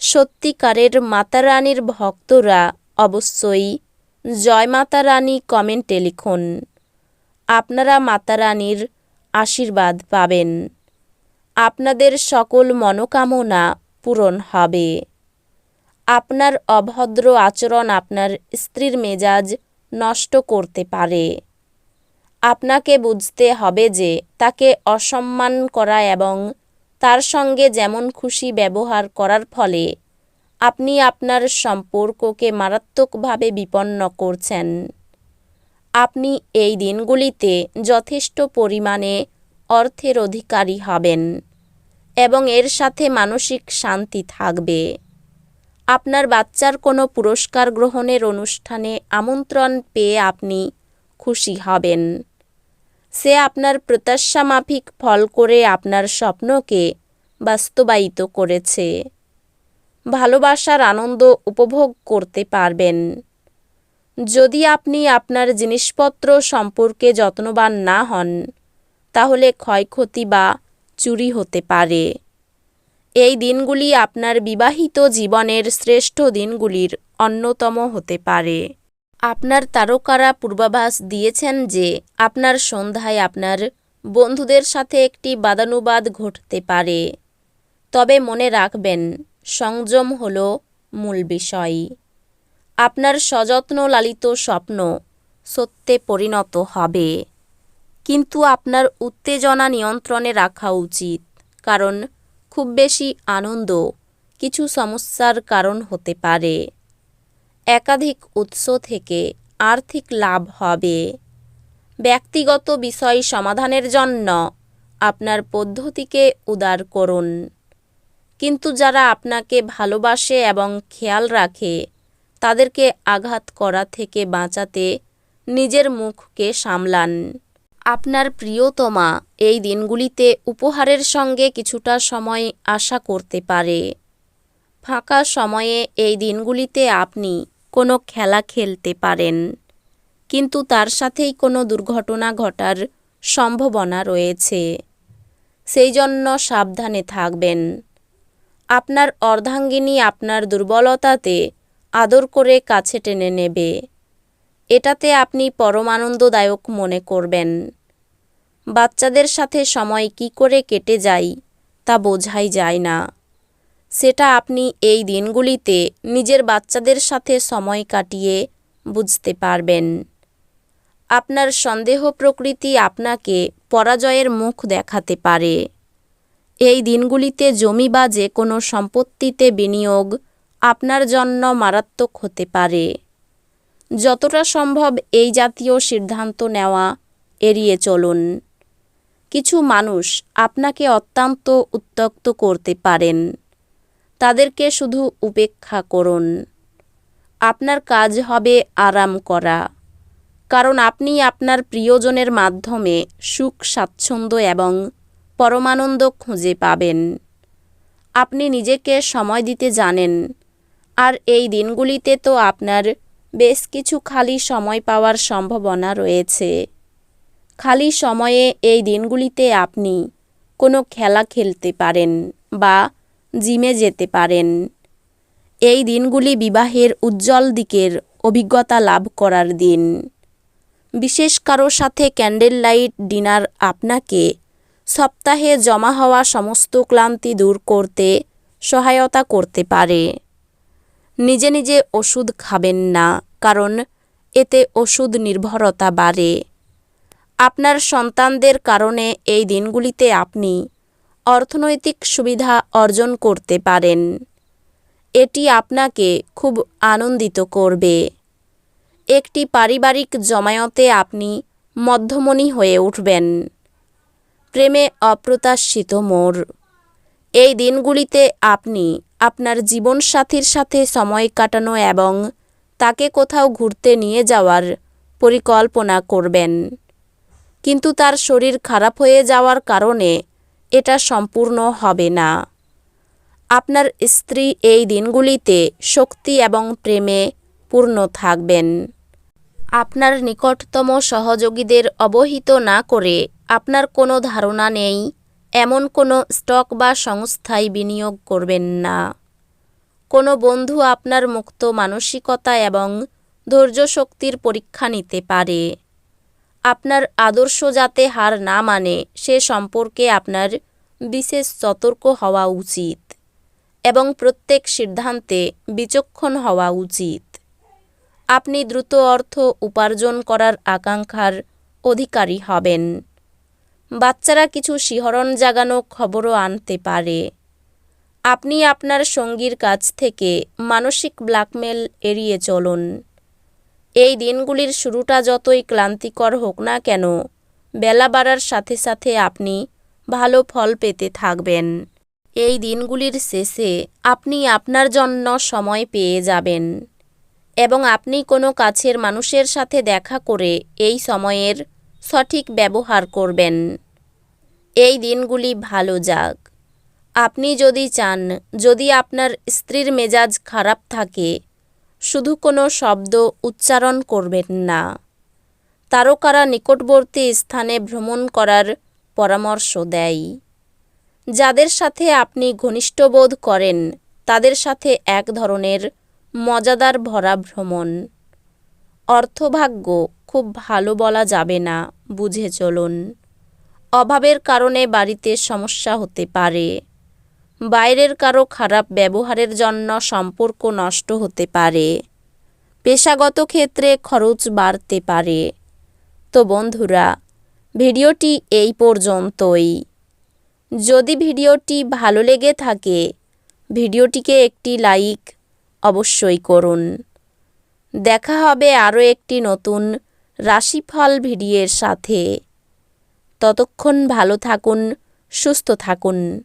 সত্যিকারের মাতা রানীর ভক্তরা অবশ্যই জয় মাতা রানী কমেন্টে লিখুন। আপনারা মাতা রানীর আশীর্বাদ পাবেন। আপনাদের সকল মনোকামনা পূরণ হবে। আপনার অভদ্র আচরণ আপনার স্ত্রীর মেজাজ নষ্ট করতে পারে। আপনাকে বুঝতে হবে যে তাকে অসম্মান করা এবং তার সঙ্গে যেমন খুশি ব্যবহার করার ফলে আপনি আপনার সম্পর্ককে মারাত্মকভাবে বিপন্ন করছেন। আপনি এই দিনগুলিতে যথেষ্ট পরিমাণে অর্থের অধিকারী হবেন এবং এর সাথে মানসিক শান্তি থাকবে। আপনার বাচ্চার কোনো পুরস্কার গ্রহণের অনুষ্ঠানে আমন্ত্রণ পেয়ে আপনি খুশি হবেন। সে আপনার প্রত্যাশা মাফিক ফল করে আপনার স্বপ্নকে বাস্তবায়িত করেছে। ভালোবাসার আনন্দ উপভোগ করতে পারবেন। যদি আপনি আপনার জিনিসপত্র সম্পর্কে যত্নবান না হন, তাহলে ক্ষয়ক্ষতি বা চুরি হতে পারে। এই দিনগুলি আপনার বিবাহিত জীবনের শ্রেষ্ঠ দিনগুলির অন্যতম হতে পারে। আপনার তারকারা পূর্বাভাস দিয়েছেন যে আপনার সন্ধ্যায় আপনার বন্ধুদের সাথে একটি বাদানুবাদ ঘটতে পারে। তবে মনে রাখবেন, সংযম হল মূল বিষয়। আপনার সযত্ন লালিত স্বপ্ন সত্যে পরিণত হবে। কিন্তু আপনার উত্তেজনা নিয়ন্ত্রণে রাখা উচিত, কারণ খুব বেশি আনন্দ কিছু সমস্যার কারণ হতে পারে। একাধিক উৎস থেকে আর্থিক লাভ হবে। ব্যক্তিগত বিষয় সমাধানের জন্য আপনার পদ্ধতিকে উদার করুন। কিন্তু যারা আপনাকে ভালোবাসে এবং খেয়াল রাখে, তাদেরকে আঘাত করা থেকে বাঁচাতে নিজের মুখকে সামলান। আপনার প্রিয়তমা এই দিনগুলিতে উপহারের সঙ্গে কিছুটা সময় আশা করতে পারে। ফাঁকা সময়ে এই দিনগুলিতে আপনি কোনো খেলা খেলতে পারেন। কিন্তু তার সাথেই কোনো দুর্ঘটনা ঘটার সম্ভাবনা রয়েছে। সেই জন্য সাবধানে থাকবেন। আপনার অর্ধাঙ্গিনী আপনার দুর্বলতাতে আদর করে কাছে টেনে নেবে। এটাতে আপনি পরমানন্দদায়ক মনে করবেন। বাচ্চাদের সাথে সময় কি করে কেটে যায় তা বোঝাই যায় না। সেটা আপনি এই দিনগুলিতে নিজের বাচ্চাদের সাথে সময় কাটিয়ে বুঝতে পারবেন। আপনার সন্দেহ প্রকৃতি আপনাকে পরাজয়ের মুখ দেখাতে পারে। এই দিনগুলিতে জমি বা যে কোনো সম্পত্তিতে বিনিয়োগ আপনার জন্য মারাত্মক হতে পারে। যতটা সম্ভব এই জাতীয় সিদ্ধান্ত নেওয়া এড়িয়ে চলুন। কিছু মানুষ আপনাকে অত্যন্ত উত্তক্ত করতে পারেন। তাদেরকে শুধু উপেক্ষা করুন। আপনার কাজ হবে আরাম করা। কারণ আপনি আপনার প্রিয়জনের মাধ্যমে সুখ, স্বাচ্ছন্দ্য এবং পরমানন্দ খুঁজে পাবেন। আপনি নিজেকে সময় দিতে জানেন। আর এই দিনগুলিতে তো আপনার বেশ কিছু খালি সময় পাওয়ার সম্ভাবনা রয়েছে। খালি সময়ে এই দিনগুলিতে আপনি কোনো খেলা খেলতে পারেন বা জিমে যেতে পারেন। এই দিনগুলি বিবাহের উজ্জ্বল দিকের অভিজ্ঞতা লাভ করার দিন। বিশেষ কারও সাথে ক্যান্ডেল লাইট, ডিনার আপনাকে সপ্তাহে জমা হওয়া সমস্ত ক্লান্তি দূর করতে সহায়তা করতে পারে। নিজে নিজে ওষুধ খাবেন না, কারণ এতে ওষুধ নির্ভরতা বাড়ে। আপনার সন্তানদের কারণে এই দিনগুলিতে আপনি অর্থনৈতিক সুবিধা অর্জন করতে পারেন। এটি আপনাকে খুব আনন্দিত করবে। একটি পারিবারিক জমায়তে আপনি মধ্যমণি হয়ে উঠবেন। প্রেমে অপ্রত্যাশিত মোড় এই দিনগুলিতে আপনি আপনার জীবনসাথীর সাথে সময় কাটানো এবং তাকে কোথাও ঘুরতে নিয়ে যাওয়ার পরিকল্পনা করবেন। কিন্তু তার শরীর খারাপ হয়ে যাওয়ার কারণে এটা সম্পূর্ণ হবে না। আপনার স্ত্রী এই দিনগুলিতে শক্তি এবং প্রেমে পূর্ণ থাকবেন। আপনার নিকটতম সহযোগীদের অবহিত না করে আপনার কোনো ধারণা নেই, এমন কোনো স্টক বা সংস্থায় বিনিয়োগ করবেন না। কোনো বন্ধু আপনার মুক্ত মানসিকতা এবং ধৈর্য শক্তির পরীক্ষা নিতে পারে। আপনার আদর্শ যাতে হার না মানে সে সম্পর্কে আপনার বিশেষ সতর্ক হওয়া উচিত এবং প্রত্যেক সিদ্ধান্তে বিচক্ষণ হওয়া উচিত। আপনি দ্রুত অর্থ উপার্জন করার আকাঙ্ক্ষার অধিকারী হবেন। বাচ্চারা কিছু শিহরণ জাগানো খবরও আনতে পারে। আপনি আপনার সঙ্গীর কাছ থেকে মানসিক ব্ল্যাকমেল এড়িয়ে চলুন। এই দিনগুলির শুরুটা যতই ক্লান্তিকর হোক না কেন, বেলা বাড়ার সাথে সাথে আপনি ভালো ফল পেতে থাকবেন। এই দিনগুলির শেষে আপনি আপনার জন্য সময় পেয়ে যাবেন এবং আপনি কোনো কাছের মানুষের সাথে দেখা করে এই সময়ের সঠিক ব্যবহার করবেন। এই দিনগুলি ভালো যাক। আপনি যদি চান, যদি আপনার স্ত্রীর মেজাজ খারাপ থাকে শুধু কোনো শব্দ উচ্চারণ করবেন না। তারকারা নিকটবর্তী স্থানে ভ্রমণ করার পরামর্শ দেয়। যাদের সাথে আপনি ঘনিষ্ঠবোধ করেন, তাদের সাথে এক ধরনের মজাদার ভরা ভ্রমণ। অর্থভাগ্য খুব ভালো বলা যাবে না, বুঝে চলুন। অভাবের কারণে বাড়িতে সমস্যা হতে পারে। বাইরের কারও খারাপ ব্যবহারের জন্য সম্পর্ক নষ্ট হতে পারে। পেশাগত ক্ষেত্রে খরচ বাড়তে পারে। তো বন্ধুরা, ভিডিওটি এই পর্যন্তই। যদি ভিডিওটি ভালো লেগে থাকে, ভিডিওটিকে একটি লাইক অবশ্যই করুন। দেখা হবে আরও একটি নতুন রাশিফল ভিডিওর সাথে। ততক্ষণ ভালো থাকুন, সুস্থ থাকুন।